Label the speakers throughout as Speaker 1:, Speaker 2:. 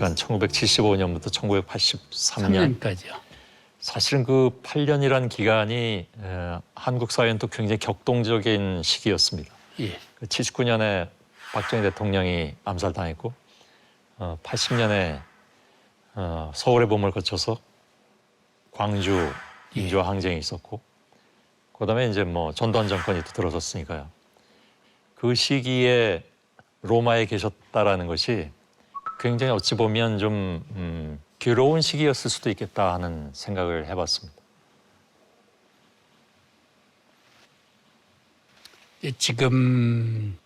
Speaker 1: 그러니까 1975년부터 1983년
Speaker 2: 3년까지요.
Speaker 1: 사실은 그 8년이란 기간이 에, 한국 사회는 또 굉장히 격동적인 시기였습니다.
Speaker 2: 예.
Speaker 1: 그 79년에 박정희 대통령이 암살당했고 어, 80년에 어, 서울의 봄을 거쳐서 광주 민주화 항쟁이 있었고 그다음에 이제 뭐 전두환 정권이 또 들어섰으니까요. 그 시기에 로마에 계셨다라는 것이 굉장히 어찌 보면 좀 음, 괴로운 시기였을 수도 있겠다 하는 생각을 해봤습니다.
Speaker 2: 예, 지금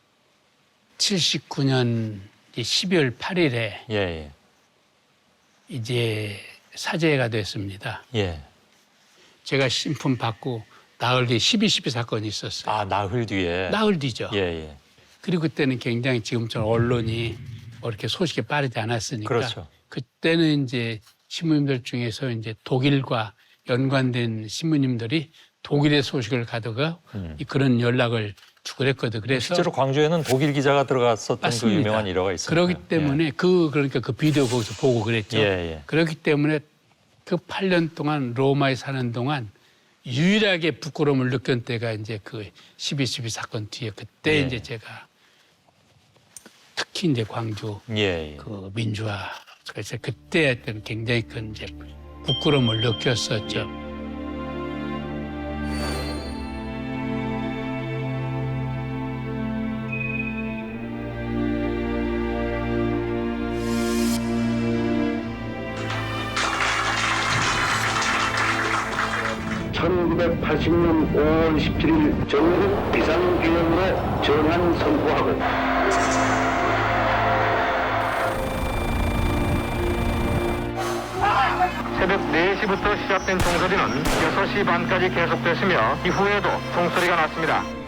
Speaker 2: 79년 12월 8일에
Speaker 1: 예, 예,
Speaker 2: 이제 사제가 됐습니다.
Speaker 1: 예.
Speaker 2: 제가 신품 받고 나흘 뒤에 12.12 사건이 있었어요.
Speaker 1: 아 나흘 뒤에.
Speaker 2: 나흘 뒤죠.
Speaker 1: 예, 예.
Speaker 2: 그리고 그때는 굉장히 지금처럼 언론이 뭐 이렇게 소식이 빠르지 않았으니까
Speaker 1: 그렇죠.
Speaker 2: 그때는 이제 신부님들 중에서 이제 독일과 연관된 신부님들이 독일의 소식을 가다가
Speaker 1: 음.
Speaker 2: 이 그런 연락을 주고 그랬거든. 그래서
Speaker 1: 실제로 광주에는 독일 기자가 들어갔었던
Speaker 2: 맞습니다.
Speaker 1: 그 유명한 일화가 있어요.
Speaker 2: 그렇기 때문에 그 그러니까 그 비디오 거기서 보고 그랬죠.
Speaker 1: 예, 예.
Speaker 2: 그렇기 때문에 그 8년 동안 로마에 사는 동안 유일하게 부끄러움을 느꼈던 때가 이제 그 12.12 사건 뒤에 그때
Speaker 1: 예.
Speaker 2: 이제 제가 특히 이제 광주
Speaker 1: 예, 예.
Speaker 2: 그 민주화 그래서 그때 했던 굉장히 큰 이제 부끄러움을 느꼈었죠.
Speaker 3: 천9 8 0년 5월 17일 전국 비상계엄으로 전환 선포하고
Speaker 4: 새벽 4시부터 시작된 종소리는 6시 반까지 계속됐으며 이후에도 종소리가 났습니다.